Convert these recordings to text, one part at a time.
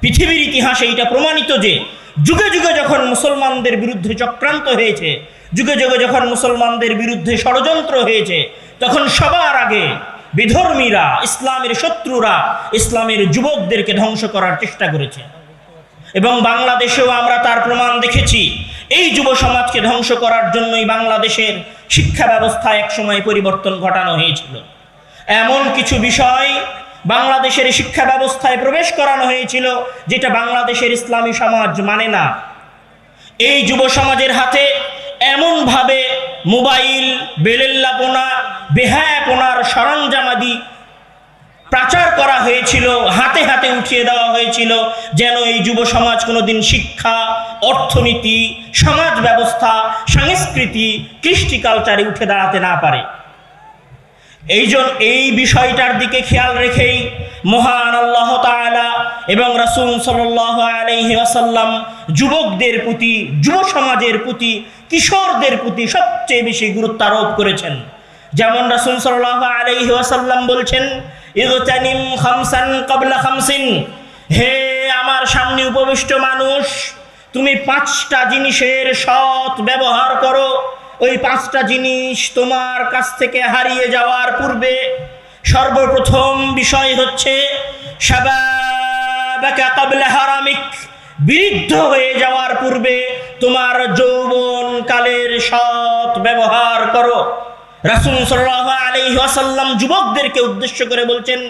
পৃথিবীর ইতিহাসে এটা প্রমাণিত যে যুগে যুগে যখন মুসলমানদের বিরুদ্ধে চক্রান্ত হয়েছে, যুগে যুগে যখন মুসলমানদের বিরুদ্ধে ষড়যন্ত্র হয়েছে, তখন সবার আগে বিধর্মীরা, ইসলামের শত্রুরা, ইসলামের যুবকদেরকে ধ্বংস করার চেষ্টা করেছে। এবং বাংলাদেশেও আমরা তার প্রমাণ দেখেছি, এই যুব সমাজকে ধ্বংস করার জন্যই বাংলাদেশের শিক্ষা ব্যবস্থা একসময় পরিবর্তন ঘটানো হয়েছিল। এমন কিছু বিষয় বাংলাদেশের শিক্ষা ব্যবস্থায় প্রবেশ করানো হয়েছিল, যেটা বাংলাদেশের ইসলামী সমাজ মানে না। এই যুব সমাজের হাতে এমনভাবে মোবাইল, বেলেল্লাপনা, বেহায়াপনার সরঞ্জামাদি প্রচার করা হয়েছিল, হাতে হাতে উঠিয়ে দেওয়া হয়েছিল, যেন এই যুব সমাজ কোনোদিন শিক্ষা, অর্থনীতি, সমাজ ব্যবস্থা, সংস্কৃতি, কৃষ্টি কালচারে উঠে দাঁড়াতে না পারে। এই জন্য এই বিষয়টার দিকে খেয়াল রেখেই মহান আল্লাহ তাআলা এবং রাসূল সাল্লাল্লাহু আলাইহি ওয়াসাল্লাম যুবকদের প্রতি, যুব সমাজের প্রতি, কিশোরদের প্রতি সবচেয়ে বেশি গুরুত্ব আরোপ করেছেন। যেমন রাসূল সাল্লাল্লাহু আলাইহি ওয়াসাল্লাম বলছেন ইগতানিম খামসান ক্বাবলা খামসিন। হে আমার সামনে উপবিষ্ট মানুষ, তুমি পাঁচটা জিনিসের সৎ ব্যবহার করো। ওই পাঁচটা জিনিস তোমার কাছ থেকে হারিয়ে যাওয়ার পূর্বে সর্বপ্রথম বিষয় হচ্ছে হারামিক বৃদ্ধ হয়ে যাওয়ার পূর্বে তোমার যৌবন কালের সৎ ব্যবহার করো। রাসূল ওয়াসাল্লাম যুবকদেরকে উদ্দেশ্য করে বলছেন,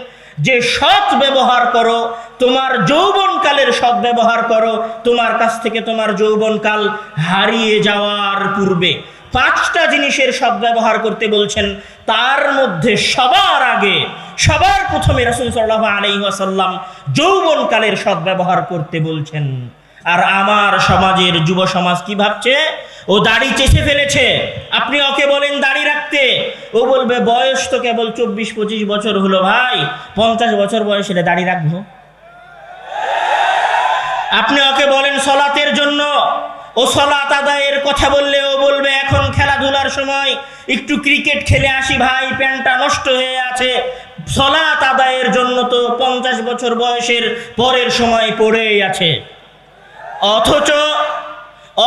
যে সৎ ব্যবহার করো, তোমার যৌবনকালের সৎ ব্যবহার করো, তোমার কাছ থেকে তোমার যৌবনকাল হারিয়ে যাওয়ার পূর্বে। পাঁচটা জিনিসের সৎ ব্যবহার করতে বলছেন, তার মধ্যে সবার আগে, সবার প্রথমে রাসূল সাল্লাল্লাহু আলাইহি ওয়াসাল্লাম যৌবনকালের সৎ ব্যবহার করতে বলছেন। আর আমার সমাজের যুব সমাজ কি ভাবছে? ও দাড়ি চেষে ফেলেছে। আপনি ওকে বলেন দাড়ি রাখতে। ও বলবে, বয়স তো কেবল চব্বিশ, পঁচিশ বছর হলো ভাই, পঞ্চাশ বছর বয়স বয়সে দাড়ি রাখব। আপনি ওকে বলেন সলাতের জন্য। ও সলাত আদায়ের কথা বললে ও বলবে খেলাধুলার সময় একটু ক্রিকেট খেলে আসি ভাই, প্যান্টটা নষ্ট হয়ে আছে। সলাত আদায়ের জন্য তো পঞ্চাশ বছর বয়সের পরের সময় পড়েই আছে। অথচ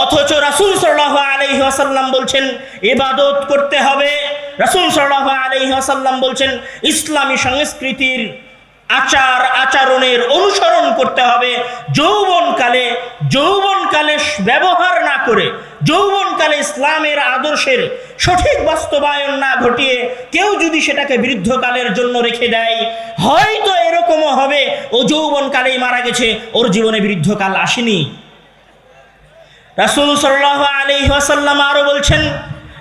অথচ রাসূল সাল্লাল্লাহু আলাইহি ওয়াসাল্লাম বলছেন এবাদত করতে হবে। রাসূল সাল্লাল্লাহু আলাইহি ওয়াসাল্লাম বলছেন, ইসলামী সংস্কৃতির আচার আচরণের অনুসরণ করতে হবে যৌবনকালে যৌবনকালে ব্যবহার না করে যৌবনকালে ইসলামের আদর্শের সঠিক বাস্তবায়ন না ঘটিয়ে কেউ যদি সেটাকে বৃদ্ধকালের জন্য রেখে দেয় হয়তো এরকমও হবে ও যৌবনকালেই মারা গেছে ওর জীবনে বৃদ্ধকাল আসেনি রাসূল সাল্লাল্লাহু আলাইহি ওয়াসাল্লাম আরো বলছেন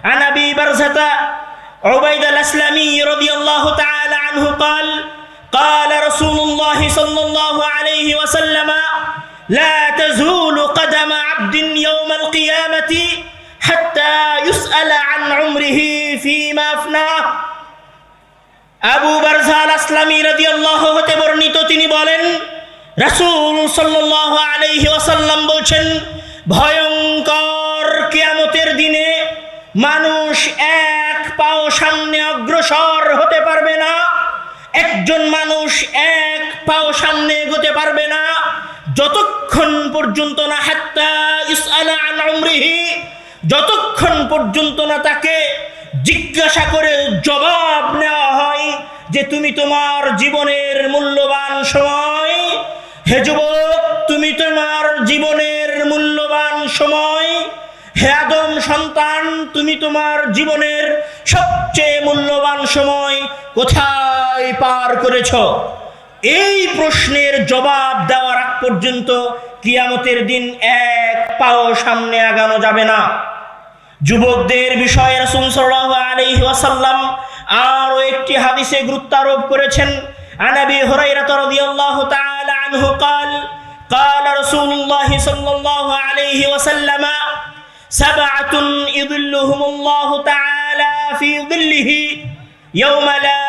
عن ابي برزه عبيد الاسلمي رضي الله تعالى عنه قال قال رسول الله صلى الله عليه وسلم لا تزول قدم عبد يوم القيامه حتى يسال عن عمره فيما افناه আবু বারজাল আসলামী রাদিয়াল্লাহু হতে বর্ণিত তিনি বলেন রাসূল সাল্লাল্লাহু আলাইহি ওয়াসাল্লাম বলছেন ভয়ঙ্কর কিয়ামতের দিনে মানুষ এক পাও সামনে অগ্রসর হতে পারবে না একজন মানুষ এক পাও সামনে এগোতে পারবে না। যতক্ষণ পর্যন্ত না হাত্তা ইসআলা যতক্ষণ পর্যন্ত না তাকে জিজ্ঞাসা করে জবাব নেওয়া হয় যে তুমি তোমার জীবনের মূল্যবান সময়, হে যুবক, তুমি তোমার জীবনের মূল্যবান সময়, হে আদম সন্তান, তুমি তোমার জীবনের সবচেয়ে মূল্যবান সময় কোথায়? পার করেছ এই প্রশ্নের জবাব দেওয়ার আগ পর্যন্ত কিয়ামতের দিন এক পাও সামনে আগানো যাবে না যুবকদের বিষয়ে রাসূল সাল্লাল্লাহু আলাইহি ওয়াসাল্লাম আরও একটি হাদিসে গুরুত্ব আরোপ করেছেন عن ابي هريره رضي الله تعالى عنه قال قال رسول الله صلى الله عليه وسلم سبعة يظلهم الله تعالى في ظله يوم لا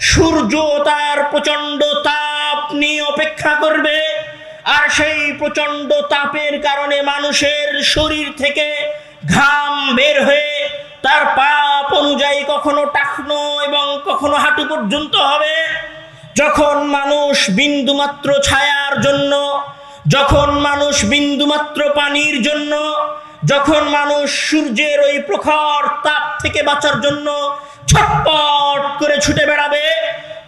সূর্য তার প্রচণ্ড তাপ নিয়ে অপেক্ষা করবে, আর সেই প্রচণ্ড তাপের কারণে মানুষের শরীর থেকে ঘাম বের হয়ে তার পাপ অনুযায়ী কখনো টাকনো এবং কখনো হাঁটু পর্যন্ত হবে। যখন মানুষ বিন্দুমাত্র ছায়ার জন্য, যখন মানুষ বিন্দুমাত্র পানির জন্য, যখন মানুষ সূর্যের ওই প্রখর তাপ থেকে বাঁচার জন্য ছটপট করে ছুটে বেড়াবে।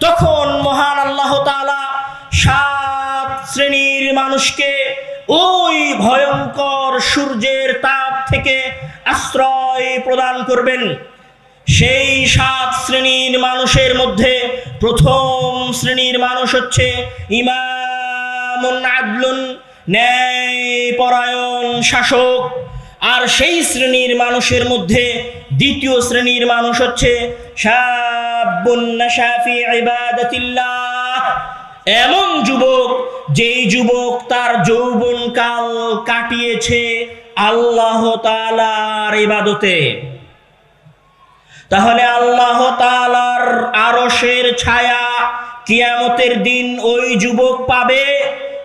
তখন মহান আল্লাহ তাআলা সাত শ্রেণির মানুষকে ওই ভয়ঙ্কর সূর্যের তাপ থেকে আশ্রয় প্রদান করবেন। সেই সাত শ্রেণির মানুষের মধ্যে প্রথম শ্রেণির মানুষ হচ্ছে ইমামুন আদলুন ন্যায় পরায়ণ শাসক। আর সেই শ্রেণির মানুষের মধ্যে দ্বিতীয় শ্রেণির মানুষ হচ্ছে এমন যুবক, যেই যুবক তার যৌবনকাল কাটিয়েছে আল্লাহ তাআলার ইবাদতে। তাহলে আল্লাহ তালার আরশের ছায়া কিয়ামতের দিন ওই যুবক পাবে,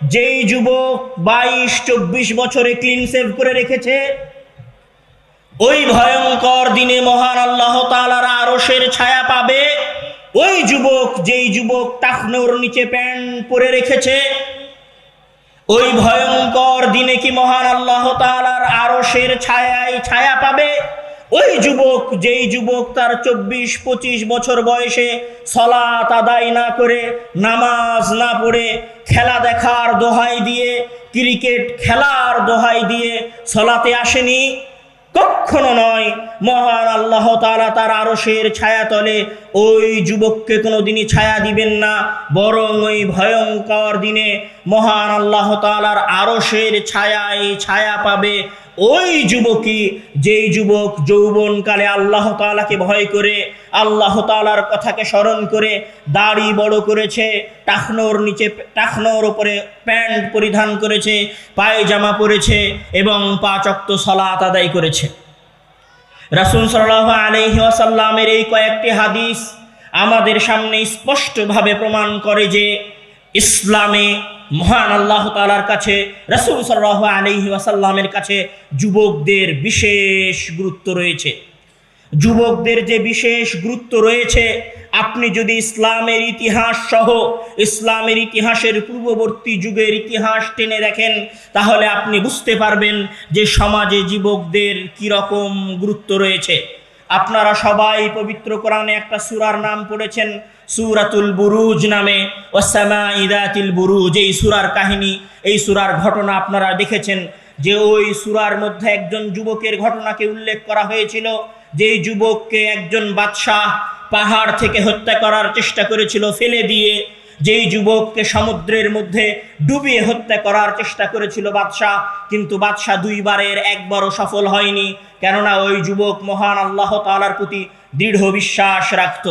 যেই যুবক বাইশ, চব্বিশ বছরে ক্লিন সেভ করে রেখেছে। ওই ভয়ঙ্কর দিনে মহান আল্লাহ তাআলার আরশের ছায়া পাবে। ওই যুবক, যেই যুবক টাকনোর নিচে প্যান্ট পরে রেখেছে, ওই ভয়ঙ্কর দিনে কি মহান আল্লাহ তাআলার আরশের ছায়ায় ছায়া পাবে? ওই যুবক, যেই যুবক তার চব্বিশ পঁচিশ বছর বয়সে সলাত আদায় না করে, নামাজ না পড়ে, খেলা দেখার দোহাই দিয়ে, ক্রিকেট খেলার দোহাই দিয়ে সলাতে আসেনি। কখনো নয়। মহান আল্লাহ তালা তার আরসের ছায়া তলে ওই যুবককে কোনো দিনই ছায়া দিবেন না, বরং ওই ভয়ঙ্কর দিনে মহান আল্লাহ তাআলার ছায়া এই ছায়া পাবে। ওই যুবকই যেই যুবক যৌবনকালে আল্লাহ তাআলাকে ভয় করে, আল্লাহ তাআলার কথাকে স্মরণ করে দাড়ি বড় করেছে টাকনোর নিচে টাকনোর ওপরে প্যান্ট পরিধান করেছে, পায়জামা পরেছে এবং পাঁচ অক্ত সলাত আদায় করেছে। রাসুল সাল্লাহ আলহি আসাল্লামের এই কয়েকটি হাদিস আমাদের সামনে স্পষ্টভাবে প্রমাণ করে যে ইসলামে মহান আল্লাহ তালার কাছে, রাসুল সাল্লাহ আলহি আসাল্লামের কাছে যুবকদের বিশেষ গুরুত্ব রয়েছে। যুবকদের যে বিশেষ গুরুত্ব রয়েছে, আপনি যদি ইসলামের ইতিহাস সহ ইসলামের ইতিহাসের পূর্ববর্তী যুগের ইতিহাস টেনে দেখেন, তাহলে আপনি বুঝতে পারবেন যে সমাজে যুবকদের কীরকম গুরুত্ব রয়েছে। আপনারা সবাই পবিত্র কোরআনে একটা সুরার নাম পড়েছেন সুরাতুল বুরুজ নামে ওসামা ইদাতিল বুরুজ, এই সুরার কাহিনী, এই সুরার ঘটনা আপনারা দেখেছেন যে ওই সুরার মধ্যে একজন যুবকের ঘটনাকে উল্লেখ করা হয়েছিল, যেই যুবককে একজন বাদশাহ পাহাড় থেকে হত্যা করার চেষ্টা করেছিল, ফেলে দিয়ে, যেই যুবককে সমুদ্রের মধ্যে ডুবিয়ে হত্যা করার চেষ্টা করেছিল বাদশাহ, কিন্তু বাদশাহ দুইবারের একবারও সফল হয়নি, কেননা ওই যুবক মহান আল্লাহ তালার প্রতি দৃঢ় বিশ্বাস রাখত।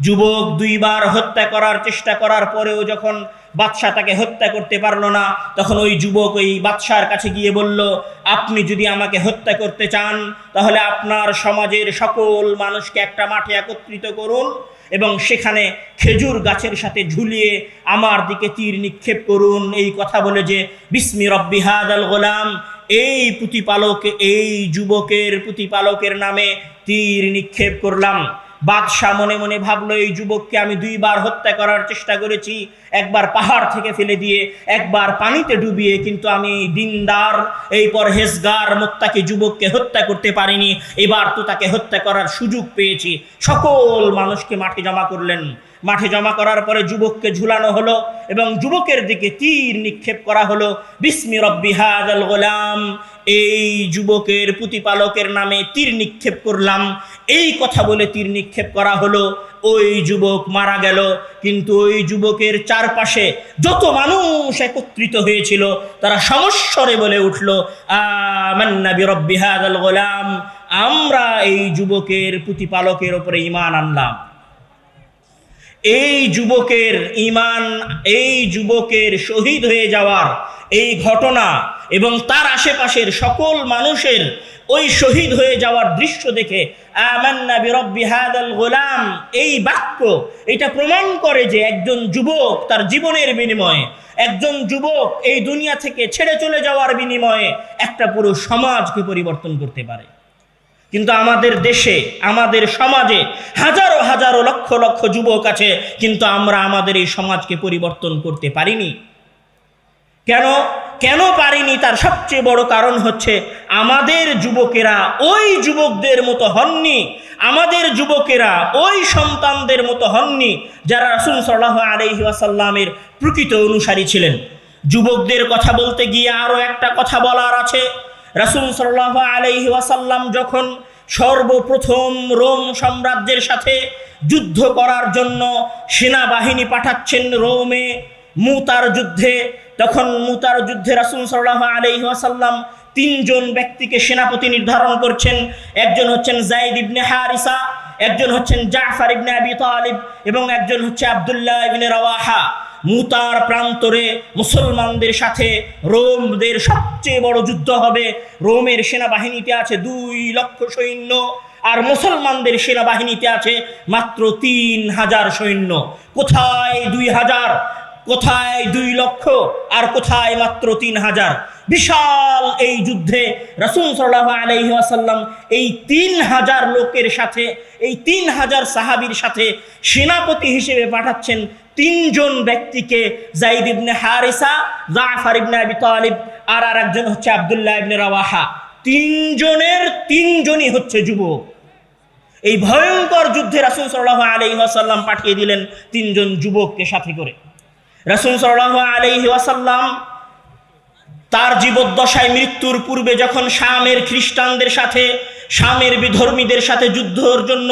যুবক দুইবার হত্যা করার চেষ্টা করার পরেও যখন বাদশাহ তাকে হত্যা করতে পারল না, তখন ওই যুবক ওই বাদশার কাছে গিয়ে বলল, আপনি যদি আমাকে হত্যা করতে চান, তাহলে আপনার সমাজের সকল মানুষকে একটা মাঠে একত্রিত করুন এবং সেখানে খেজুর গাছের সাথে ঝুলিয়ে আমার দিকে তীর নিক্ষেপ করুন। এই কথা বলে যে, বিস্মি রব্বি হাদ আল গোলাম, এই প্রতিপালক, এই যুবকের প্রতিপালকের নামে তীর নিক্ষেপ করলাম। বাদশাহ মনে মনে ভাবলো, এই যুবককে আমি দুইবার হত্যা করার চেষ্টা করেছি। একবার পাহাড় থেকে ফেলে দিয়ে, একবার পানিতে ডুবিয়ে, কিন্তু আমি দিনদার, এই পর পরহেজগার মোত্তাকে যুবককে হত্যা করতে পারিনি। এবার তো তাকে হত্যা করার সুযোগ পেয়েছি। সকল মানুষকে মাঠে জমা করলেন। মাঠে জমা করার পরে যুবককে ঝুলানো হলো এবং যুবকের দিকে তীর নিক্ষেপ করা হলো। বিস্মি রব্বি হাদাল গোলাম। এই যুবকের প্রতিপালকের নামে তীর নিক্ষেপ করলাম। এই কথা বলে তীর নিক্ষেপ করা হলো। ওই যুবক মারা গেল। কিন্তু ওই যুবকের চারপাশে যত মানুষ একত্রিত হয়েছিল, তারা সমস্বরে বলে উঠল, আমান্না বিরব্বি হাদাল গোলাম, আমরা এই যুবকের প্রতিপালকের ওপরে ইমান আনলাম। এই যুবকের ইমান এই যুবকের শহীদ হয়ে যাওয়ার এই ঘটনা এবং তার আশেপাশের সকল মানুষের ওই শহীদ হয়ে যাওয়ার দৃশ্য দেখে, আমান্না বিরব্বি হাদাল গোলাম। এই বাক্য, এটা প্রমাণ করে যে একজন যুবক তার জীবনের বিনিময়ে, একজন যুবক এই দুনিয়া থেকে ছেড়ে চলে যাওয়ার বিনিময়ে একটা পুরো সমাজকে পরিবর্তন করতে পারে। কিন্তু আমাদের দেশে, আমাদের সমাজে হাজারো হাজারো লক্ষ লক্ষ যুবক আছে, কিন্তু আমরা আমাদের এই সমাজকে পরিবর্তন করতে পারিনি। কেন? কেন পারিনি? তার সবচেয়ে বড় কারণ হচ্ছে আমাদের যুবকেরা ওই যুবকদের মতো হননি। আমাদের যুবকেরা ওই সন্তানদের মতো হননি যারা রাসুল সাল্লাহ আলহি আসাল্লামের প্রকৃত অনুসারী ছিলেন। যুবকদের কথা বলতে গিয়ে আরও একটা কথা বলার আছে। রাসুল সাল্লাহ আলহি ওয়াসাল্লাম যখন সর্বপ্রথম রোম সাম্রাজ্যের সাথে যুদ্ধ করার জন্য সেনাবাহিনী পাঠাচ্ছেন রোমে মুতার যুদ্ধে, তখন মুতার যুদ্ধে রাসুল সাল্লাহ আলহি ওয়াসাল্লাম তিনজন ব্যক্তিকে সেনাপতি নির্ধারণ করছেন। একজন হচ্ছেন জাইদ ইবনে হারিসা, একজন হচ্ছেন জাফর ইবনে আবি তালিব এবং একজন হচ্ছে আবদুল্লাহ ইবনে রাওয়াহা। মুতার প্রান্তরে মুসলমানদের সাথে রোমদের সবচেয়ে বড় যুদ্ধ হবে। রোমের সেনাবাহিনীতে আছে দুই লক্ষ সৈন্য আর মুসলমানদের সেনাবাহিনীতে আছে মাত্র তিন হাজার সৈন্য। কোথায় দুই হাজার? কোথায় দুই লক্ষ আর কোথায় মাত্র তিন হাজার? বিশাল এই যুদ্ধে রসুল সাল্লাহ আলহি আসাল্লাম এই তিন হাজার লোকের সাথে, এই তিন হাজার সাহাবির সাথে সেনাপতি হিসেবে পাঠাচ্ছেন তিনজন ব্যক্তিকে, জাইদ ইবনে হারিসা, জাফর ইবনে আবি তালিব আর আর একজন হচ্ছে আবদুল্লাহ ইবনে রাওয়াহা। তিনজনের তিনজনই হচ্ছে যুবক। এই ভয়ঙ্কর যুদ্ধে রাসুল সাল্লাহ আলহি পাঠিয়ে দিলেন তিনজন যুবককে সাথে করে। রাসুল সাল্লাহ আলহি আসাল্লাম তার জীবদ্দশায় মৃত্যুর পূর্বে যখন শামের খ্রিস্টানদের সাথে, শামের বিধর্মীদের সাথে যুদ্ধর জন্য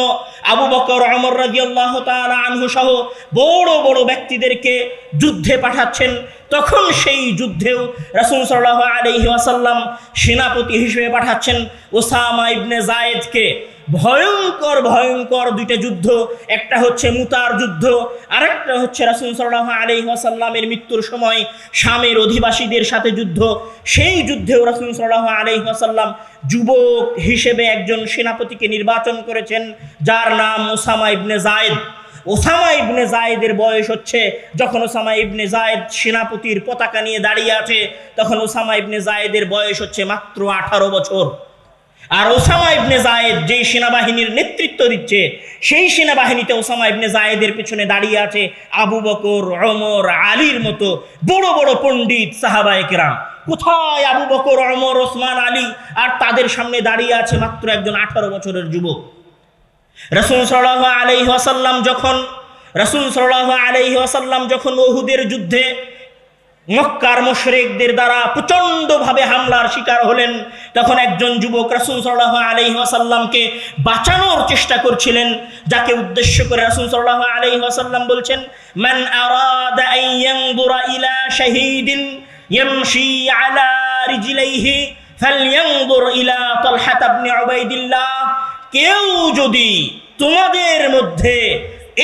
আবু বকর অমর রাজিয়াল্লাহ তাআলা আনহু সহ বড় বড় ব্যক্তিদেরকে যুদ্ধে পাঠাচ্ছেন, তখন সেই যুদ্ধেও রাসূল সাল্লাল্লাহু আলাইহি ওয়াসাল্লাম সেনাপতি হিসেবে পাঠাচ্ছেন ওসামা ইবনে জায়েদকে। ভয়ঙ্কর ভয়ঙ্কর দুইটা যুদ্ধ। একটা হচ্ছে মুতার যুদ্ধ, আরেকটা হচ্ছে রাসুল সাল্লাহ আলহি আসাল্লামের মৃত্যুর সময় শামের অধিবাসীদের সাথে যুদ্ধ। সেই যুদ্ধেও রাসুল সাল্লাহ আলহি আসাল্লাম যুবক হিসেবে একজন সেনাপতিকে নির্বাচন করেছেন, যার নাম ওসামা ইবনে জায়েদ ওসামা ইবনে জায়েদের বয়স হচ্ছে, যখন ওসামা ইবনে জায়েদ সেনাপতির পতাকা নিয়ে দাঁড়িয়ে আছে, তখন ওসামা ইবনে জায়েদের বয়স হচ্ছে মাত্র আঠারো বছর। আর ওসামা ইবনে জায়েদ যে সেনাবাহিনীর নেতৃত্ব দিচ্ছে, সেই সেনাবাহিনীতে ওসামা ইবনে জায়েদের পেছনে দাঁড়িয়ে আছে আবু বকর অমর আলীর মতো বড় বড় পণ্ডিত সাহাবায়ে কেরাম। কোথায় আবু বকর অমর ওসমান, আলী? আর তাদের সামনে দাঁড়িয়ে আছে মাত্র একজন আঠারো বছরের যুবক। রসুল সাল্লাহ আলাইহি যখন, রসুল সাল্লাহ আলাইহি যখন ওহুদের যুদ্ধে মক্কার মোশরেকদের দ্বারা প্রচণ্ডভাবে হামলার শিকার হলেন। তখন একজন যুবক রাসুল সাল্লাহ আলহি আসাল্লামকে বাঁচানোর চেষ্টা করছিলেন, যাকে উদ্দেশ্য করে রাসুল সাল্লাহ আলহি আসাল্লাম বলছেন, মান ইলা শাহীদিন ইয়ামশি আলা রিজলাইহি ফালইয়ানজুর ইলা তালহাত ইবনে উবাইদিল্লাহ। কেউ যদি তোমাদের মধ্যে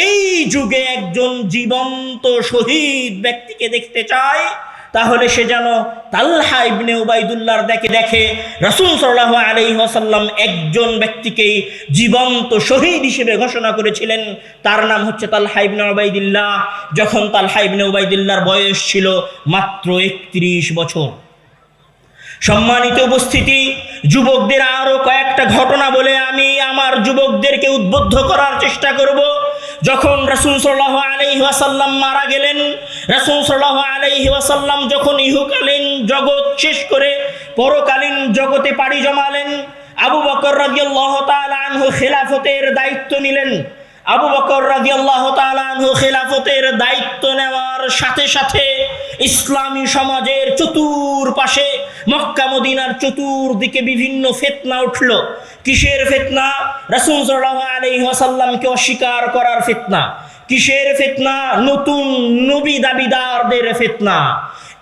এই যুগে একজন জীবন্ত শহীদ ব্যক্তিকে দেখতে চায়, তাহলে সে যেন তাল্হা ইবনে উবাইদুল্লাহর দেখে দেখে রাসূল সাল্লাল্লাহু আলাইহি ওয়াসাল্লাম একজন ব্যক্তিকেই জীবন্ত শহীদ হিসেবে ঘোষণা করেছিলেন। তার নাম হচ্ছে তালহা ইবনে উবাইদুল্লাহ। যখন তালহা ইবনে উবাইদুল্লাহর বয়স ছিল মাত্র একত্রিশ বছর। সম্মানিত উপস্থিতি, যুবকদের আরও কয়েকটা ঘটনা বলে আমি আমার যুবকদেরকে উদ্বুদ্ধ করার চেষ্টা করব। যখন রসুল সাল্লাহ আলাইহি ওয়াসাল্লাম মারা গেলেন, রসুল সাল্লাহ আলাইহি ওয়াসাল্লাম যখন ইহুকালীন জগৎ শেষ করে পরকালীন জগতে পাড়ি জমালেন, আবু বকর রাজিয়াল্লাহ তাআলা আনহু খেলাফতের দায়িত্ব নিলেন। আবু বকর রাদিয়াল্লাহু তাআলা আনহু খেলাফতের দায়িত্ব নেওয়ার সাথে সাথে ইসলামী সমাজের চতুর পাশে মক্কা মদিনার চতুর্দিকে বিভিন্ন ফেতনা উঠল। কিসের ফেতনা? রাসূল সাল্লাল্লাহু আলাইহি ওয়াসাল্লামকে অস্বীকার করার ফেতনা। কিসের ফেতনা? নতুন নবী দাবিদারদের ফেতনা।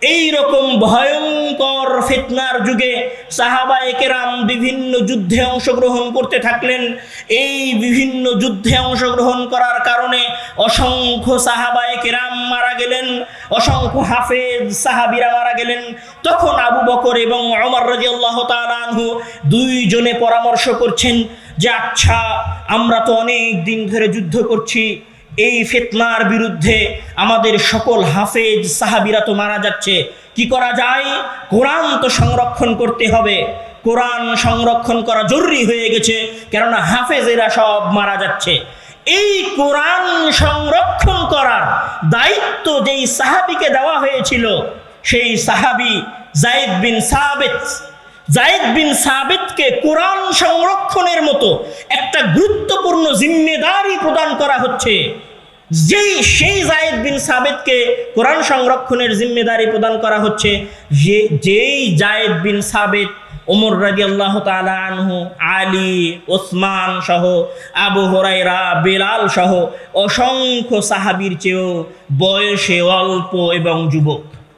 এই রকম ভয়ঙ্কর ফিতনার যুগে সাহাবা একেরাম বিভিন্ন যুদ্ধে অংশগ্রহণ করতে থাকলেন। এই বিভিন্ন যুদ্ধে অংশগ্রহণ করার কারণে অসংখ্য সাহাবা একেরাম মারা গেলেন, অসংখ্য হাফেজ সাহাবিরা মারা গেলেন। তখন আবু বকর এবং অমর রাজিয়াল্লাহ তাআলাহু দুইজনে পরামর্শ করছেন যে আচ্ছা আমরা তো অনেক দিন ধরে যুদ্ধ করছি এই ফেতনার বিরুদ্ধে আমাদের সকল হাফেজ সাহাবিরা তো মারা যাচ্ছে। কি করা যায়? কোরআন তো সংরক্ষণ করতে হবে। কোরআন সংরক্ষণ করা জরুরি হয়ে গেছে, কেননা হাফেজেরা সব মারা যাচ্ছে। এই কোরআন সংরক্ষণ করার দায়িত্ব যেই সাহাবিকে দেওয়া হয়েছিল, সেই সাহাবি জাইদ বিন সাবেত। জায়েদ বিন সাবেদকে কোরআন সংরক্ষণের মতো একটা গুরুত্বপূর্ণ জিম্মেদারি প্রদান করা হচ্ছে। যেই সেই জায়েদ বিন সাবেদকে কোরআন সংরক্ষণের জিম্মেদারি প্রদান করা হচ্ছে, যে যেই জায়েদ বিন সাবেদ, ওমর রাজি আল্লাহ আনহু, আলী, ওসমান সহ, আবু হরাইরা বেলাল সহ অসংখ্য সাহাবির চেয়েও বয়সে অল্প এবং যুবক।